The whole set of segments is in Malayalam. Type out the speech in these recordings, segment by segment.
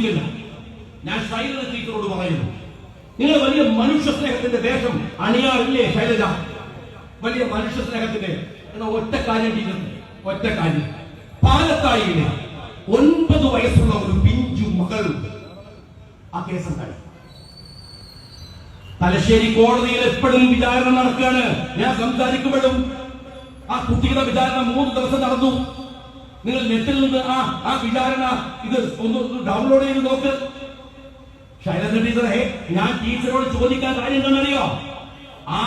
ചോദിക്കില്ല ഞാൻ ശൈലജ ടീച്ചറോട് പറയുന്നു നിങ്ങൾ വലിയ മനുഷ്യ സ്നേഹത്തിന്റെ വേഷം അണിയാറില്ലേ ശൈലജ? വലിയ മനുഷ്യ സ്നേഹത്തിന്റെ എന്ന ഒറ്റ കാര്യം ടീച്ചർ ഒറ്റ കാര്യം. പാലത്തായിലെ ഒൻപത് വയസ്സുള്ള ഒരു പിഞ്ചു മകൾ ആ കേസുണ്ടായി തലശ്ശേരി കോടതിയിൽ എപ്പോഴും വിചാരണ നടക്കുകയാണ്. ഞാൻ സംസാരിക്കുമ്പോഴും ആ കുട്ടിയുടെ വിചാരണ മൂന്ന് ദിവസം നടന്നു. നിങ്ങൾ നെറ്റിൽ നിന്ന് ആ ആ വിചാരണ ഇത് ഒന്ന് ഡൗൺലോഡ് ചെയ്ത് നോക്ക്. ശൈലജ ടീച്ചറെ ഞാൻ ടീച്ചറോട് ചോദിക്കാൻ കാര്യം എന്താണെന്നറിയോ? ആ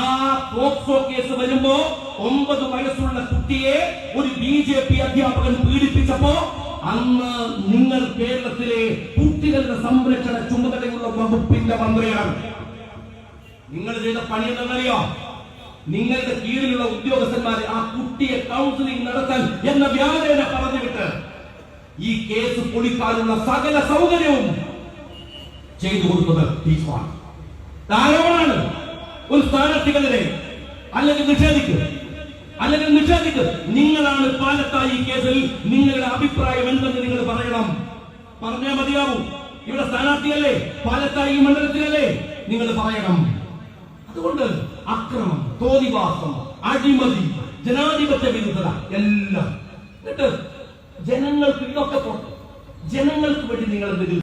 പോക്സോ കേസ് വരുമ്പോ ഒമ്പത് വയസ്സുള്ള കുട്ടിയെ ഒരു ബി ജെ പി അധ്യാപകൻ പീഡിപ്പിച്ചപ്പോ അന്ന് നിങ്ങൾ കേരളത്തിലെ കുട്ടികളുടെ സംരക്ഷണ ചുമതലയുള്ള വകുപ്പിന്റെ മന്ത്രിയാണ്. നിങ്ങൾ ചെയ്ത പണി എന്താണെന്നറിയോ? നിങ്ങളുടെ കീഴിലുള്ള ഉദ്യോഗസ്ഥന്മാരെ ആ കുട്ടിയെ കൗൺസിലിംഗ് നടത്താൻ എന്ന വ്യാജേന പറഞ്ഞുവിട്ട് ഈ കേസ് പൊളിക്കാനുള്ള സകല സൗകര്യവും ചെയ്തു കൊടുത്തത് ടീച്ചറാണ്. ധാരാളമാണ്. ഒരു സ്ഥാനാർത്ഥികളെ അല്ലെങ്കിൽ നിഷേധിക്ക്. അല്ലെങ്കിൽ നിഷേധിക്ക്. നിങ്ങളാണ് പാലത്തായി ഈ കേസിൽ നിങ്ങളുടെ അഭിപ്രായം എന്തെന്ന് നിങ്ങൾ പറയണം. പറഞ്ഞാൽ മതിയാവും. ഇവിടെ സ്ഥാനാർത്ഥിയല്ലേ? പാലത്തായി മണ്ഡലത്തിലല്ലേ? നിങ്ങൾ പറയണം. തോന്നിവാസം അഴിമതി ജനാധിപത്യ വിരുദ്ധത എല്ലാം. എന്നിട്ട് ജനങ്ങൾക്ക് ഇതൊക്കെ പോട്ടെ ജനങ്ങൾക്ക് വേണ്ടി നിങ്ങൾ എന്തെങ്കിലും